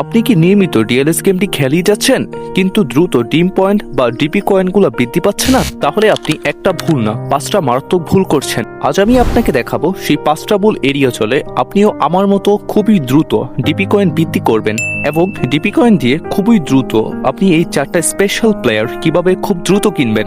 আপনি কি নিয়মিত ডিএলএস গেমটি খেলেই যাচ্ছেন? কিন্তু দ্রুত ডিম পয়েন্ট বা ডিপি কয়েনগুলো বৃদ্ধি পাচ্ছে না? তাহলে আপনি একটা ভুল না, পাঁচটা মারাত্মক ভুল করছেন। আজ আমি আপনাকে দেখাবো সেই পাঁচটা ভুল এড়িয়ে চলে আপনিও আমার মতো খুবই দ্রুত ডিপি কয়েন বৃদ্ধি করবেন এবং ডিপি কয়েন দিয়ে খুবই দ্রুত আপনি এই চারটা স্পেশাল প্লেয়ার কীভাবে খুব দ্রুত কিনবেন।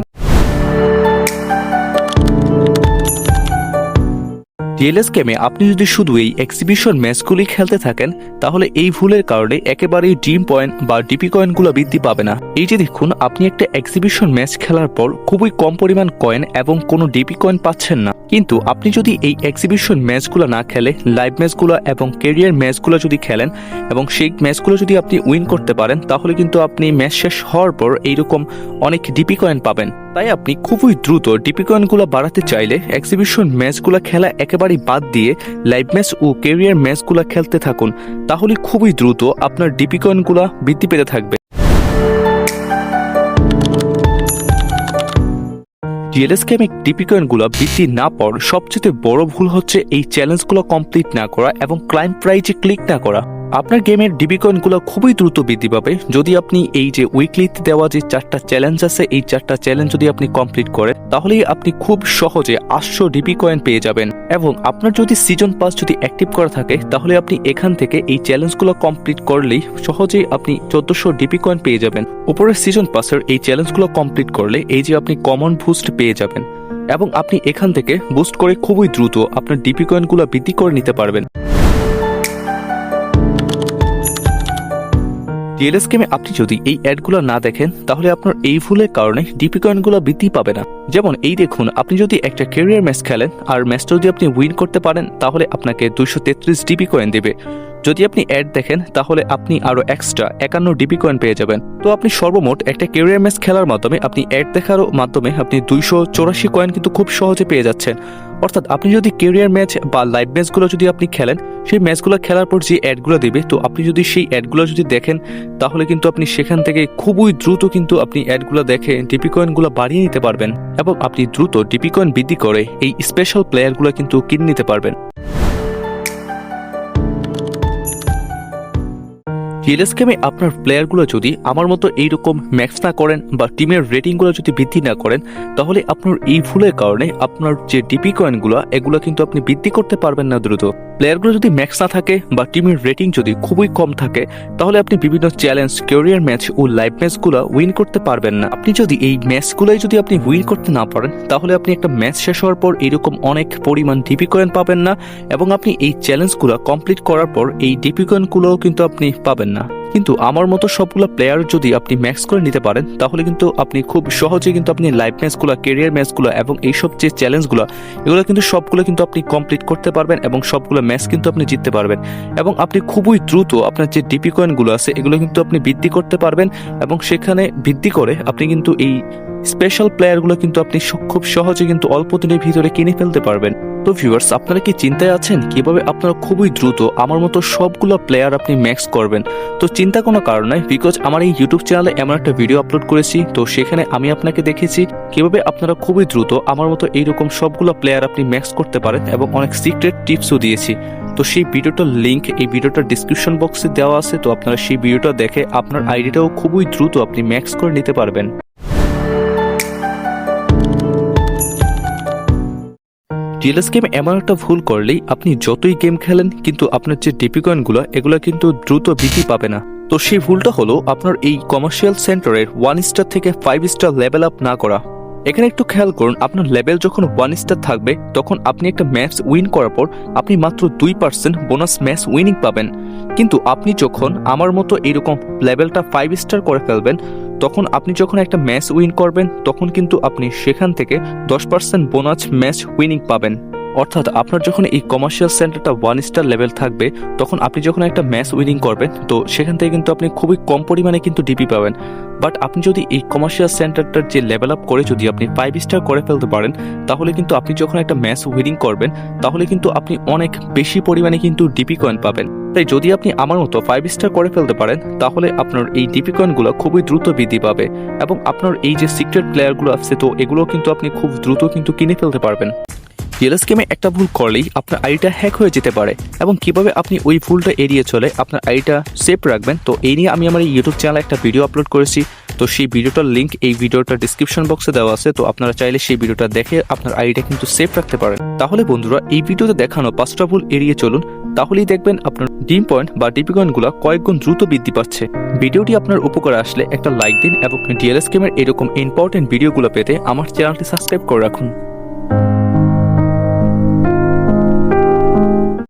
ডিএলএস গেমে আপনি যদি শুধু এই এক্সিবিশন ম্যাচগুলি খেলতে থাকেন, তাহলে এই ভুলের কারণে একেবারেই ড্রিম পয়েন্ট বা ডিপি কয়েনগুলো বৃদ্ধি পাবে না। এই যে দেখুন, আপনি একটা এক্সিবিশন ম্যাচ খেলার পর খুবই কম পরিমাণ কয়েন এবং কোনো ডিপি কয়েন পাচ্ছেন না। কিন্তু আপনি যদি এই এক্সিবিশন ম্যাচগুলো না খেলে লাইভ ম্যাচগুলো এবং কেরিয়ার ম্যাচগুলো যদি খেলেন এবং সেই ম্যাচগুলো যদি আপনি উইন করতে পারেন, তাহলে কিন্তু আপনি ম্যাচ শেষ হওয়ার পর এইরকম অনেক ডিপি কয়েন পাবেন। তাই আপনি খুবই দ্রুত ডিপি কয়েনগুলো বাড়াতে চাইলে এক্সিবিশন ম্যাচগুলো খেলা একেবারেই বাদ দিয়ে লাইভ ম্যাচ ও কেরিয়ার ম্যাচগুলো খেলতে থাকুন। তাহলে খুবই দ্রুত আপনার ডিপি কয়েনগুলো বৃদ্ধি পেতে থাকবে। ডিএলএস গেমে ডিপি কয়েনগুলো বৃদ্ধি না পাওয়ার সবচেয়ে বড় ভুল হচ্ছে এই চ্যালেঞ্জগুলো কমপ্লিট না করা এবং ক্লাইম প্রাইজে ক্লিক না করা। আপনার গেমের ডিবি কয়েনগুলো খুবই দ্রুত বৃদ্ধি পাবে। যদি আপনি এই যে উইকলিতে দেওয়া যে চারটা চ্যালেঞ্জ আছে, এই চারটা চ্যালেঞ্জ যদি আপনি কমপ্লিট করেন, তাহলেই আপনি খুব সহজে আটশো ডিবি কয়েন পেয়ে যাবেন। এবং আপনার যদি সিজন পাস যদি অ্যাক্টিভ করা থাকে, তাহলে আপনি এখান থেকে এই চ্যালেঞ্জগুলো কমপ্লিট করলেই সহজেই আপনি চোদ্দশো ডিপি কয়েন পেয়ে যাবেন। উপরের সিজন পাসের এই চ্যালেঞ্জগুলো কমপ্লিট করলে এই যে আপনি কমন বুস্ট পেয়ে যাবেন। এবং আপনি এখান থেকে বুস্ট করে খুবই দ্রুত আপনার ডিপি কয়েনগুলো বৃদ্ধি করে নিতে পারবেন। ডিএলএস গেমে আপনি যদি এই অ্যাডগুলো না দেখেন, তাহলে আপনার এই ভুলের কারণে ডিপি কয়েনগুলো বৃদ্ধি পাবে না। যেমন এই দেখুন, আপনি যদি একটা ক্যারিয়ার ম্যাচ খেলেন, আর ম্যাচটা যদি আপনি উইন করতে পারেন, তাহলে আপনাকে দুশো তেত্রিশ ডিপি কয়েন দেবে। যদি আপনি অ্যাড দেখেন, তাহলে আপনি আরও এক্সট্রা একান্ন ডিপি কয়েন পেয়ে যাবেন। তো আপনি সর্বমোট একটা কেরিয়ার ম্যাচ খেলার মাধ্যমে আপনি অ্যাড দেখার মাধ্যমে আপনি দুইশো চৌরাশি কয়েন কিন্তু খুব সহজে পেয়ে যাচ্ছেন। অর্থাৎ আপনি যদি কেরিয়ার ম্যাচ বা লাইভ ম্যাচগুলো যদি আপনি খেলেন, সেই ম্যাচগুলো খেলার পর যে অ্যাডগুলো দেবে, তো আপনি যদি সেই অ্যাডগুলো যদি দেখেন, তাহলে কিন্তু আপনি সেখান থেকে খুবই দ্রুত কিন্তু আপনি অ্যাডগুলো দেখে ডিপি কয়েনগুলো বাড়িয়ে নিতে পারবেন এবং আপনি দ্রুত ডিপি কয়েন বৃদ্ধি করে এই স্পেশাল প্লেয়ারগুলো কিন্তু কিনে নিতে পারবেন। জিএলএস গেমে আপনার প্লেয়ারগুলো যদি আমার মতো এইরকম ম্যাক্স না করেন বা টিমের রেটিংগুলো যদি বৃদ্ধি না করেন, তাহলে আপনার এই ভুলের কারণে আপনার যে ডিপি কয়েনগুলো এগুলো কিন্তু আপনি বৃদ্ধি করতে পারবেন না দ্রুত। প্লেয়ারগুলো যদি ম্যাক্স না থাকে বা টিমের রেটিং যদি খুবই কম থাকে, তাহলে আপনি বিভিন্ন চ্যালেঞ্জ ক্যারিয়ার ম্যাচ ও লাইভ ম্যাচগুলো উইন করতে পারবেন না। আপনি যদি এই ম্যাচগুলোই যদি আপনি উইন করতে না পারেন, তাহলে আপনি একটা ম্যাচ শেষ হওয়ার পর এরকম অনেক পরিমাণ ডিপি কয়েন পাবেন না এবং আপনি এই চ্যালেঞ্জগুলো কমপ্লিট করার পর এই ডিপি কয়েনগুলোও কিন্তু আপনি পাবেন না। কিন্তু আমার মতো সবগুলো প্লেয়ার যদি আপনি ম্যাক্স করে নিতে পারেন, তাহলে কিন্তু আপনি খুব সহজে কিন্তু আপনি লাইভ ম্যাচগুলো কেরিয়ার ম্যাচগুলো এবং এইসব যে চ্যালেঞ্জগুলো এগুলো কিন্তু সবগুলো কিন্তু আপনি কমপ্লিট করতে পারবেন এবং সবগুলো ম্যাচ কিন্তু আপনি জিততে পারবেন। এবং আপনি খুবই দ্রুত আপনার যে ডিপি কয়েনগুলো আছে, এগুলো কিন্তু আপনি বৃদ্ধি করতে পারবেন এবং সেখানে বৃদ্ধি করে আপনি কিন্তু এই স্পেশাল প্লেয়ারগুলো কিন্তু আপনি খুব সহজে কিন্তু অল্প দিনের ভিতরে কিনে ফেলতে পারবেন। তো ভিউয়ার্স আপনারা কি চিন্তায় আছেন? কীভাবে আপনারা খুবই দ্রুত আমার মতো সবগুলো প্লেয়ার আপনি ম্যাক্স করবেন? তো চিন্তা কোনো কারণ নয় বিকজ আমার এই ইউটিউব চ্যানেলে এমন একটা ভিডিও আপলোড করেছি, তো সেখানে আমি আপনাকে দেখেছি কীভাবে আপনারা খুবই দ্রুত আমার মতো এইরকম সবগুলো প্লেয়ার আপনি ম্যাক্স করতে পারেন এবং অনেক সিক্রেট টিপসও দিয়েছি। তো সেই ভিডিওটার লিঙ্ক এই ভিডিওটার ডিসক্রিপশন বক্সে দেওয়া আছে, তো আপনারা সেই ভিডিওটা দেখে আপনার আইডিটাও খুবই দ্রুত আপনি ম্যাক্স করে নিতে পারবেন। ডিএলএস গেম এমন একটা ভুল করলেই আপনি যতই গেম খেলেন, কিন্তু আপনার যে ডিপি কয়েনগুলো এগুলো কিন্তু দ্রুত বৃদ্ধি পাবে না। তো সেই ভুলটা হলো আপনার এই কমার্শিয়াল সেন্টারের ওয়ান স্টার থেকে ফাইভ স্টার লেভেল আপ না করা। এখানে একটু খেয়াল করুন, আপনার লেভেল যখন ওয়ান স্টার থাকবে, তখন আপনি একটা ম্যাচ উইন করার পর আপনি মাত্র দুই পার্সেন্ট বোনাস ম্যাচ উইনিং পাবেন। কিন্তু আপনি যখন আমার মতো এরকম লেভেলটা ফাইভ স্টার করে ফেলবেন তখন আপনি যখন একটা ম্যাচ উইন করবেন, তখন কিন্তু আপনি সেখান থেকে দশ পার্সেন্ট বোনাস ম্যাচ উইনিং পাবেন। অর্থাৎ আপনার যখন এই কমার্শিয়াল সেন্টারটা ওয়ান স্টার লেভেল থাকবে, তখন আপনি যখন একটা ম্যাচ উইনিং করবেন, তো সেখান থেকে কিন্তু আপনি খুবই কম পরিমাণে কিন্তু ডিপি পাবেন। বাট আপনি যদি এই কমার্শিয়াল সেন্টারটার যে লেভেল আপ করে যদি আপনি ফাইভ স্টার করে ফেলতে পারেন, তাহলে কিন্তু আপনি যখন একটা ম্যাচ উইনিং করবেন, তাহলে কিন্তু আপনি অনেক বেশি পরিমাণে কিন্তু ডিপি কয়েন পাবেন। তাই যদি আপনি আমার মতো ফাইভ স্টার করে ফেলতে পারেন, তাহলে আপনার এই ডিপি কয়েনগুলো খুবই দ্রুত বৃদ্ধি পাবে এবং আপনার এই যে সিক্রেট প্লেয়ারগুলো আছে, তো এগুলো কিন্তু আপনি খুব দ্রুত কিন্তু কিনে ফেলতে পারবেন। ডিএলএস গেমে একটা ভুল করলেই আপনার আইডিটা হ্যাক হয়ে যেতে পারে এবং কীভাবে আপনি ওই ভুলটা এড়িয়ে চলে আপনার আইডিটা সেফ রাখবেন, তো এই নিয়ে আমি আমার ইউটিউব চ্যানেলে একটা ভিডিও আপলোড করেছি। তো সেই ভিডিওটার লিঙ্ক এই ভিডিওটার ডিসক্রিপশন বক্সে দেওয়া আছে, তো আপনারা চাইলে সেই ভিডিওটা দেখে আপনার আইডিটা কিন্তু সেফ রাখতে পারেন। তাহলে বন্ধুরা, এই ভিডিওতে দেখানো পাঁচটা ভুল এড়িয়ে চলুন তাহলেই দেখবেন আপনার ডিম পয়েন্ট বা ডিপি কয়েনগুলো কয়েকগুণ দ্রুত বৃদ্ধি পাচ্ছে। ভিডিওটি আপনার উপকারে আসলে একটা লাইক দিন এবং ডিএলএস গেমের এরকম ইম্পর্টেন্ট ভিডিওগুলো পেতে আমার চ্যানেলটি সাবস্ক্রাইব করে রাখুন।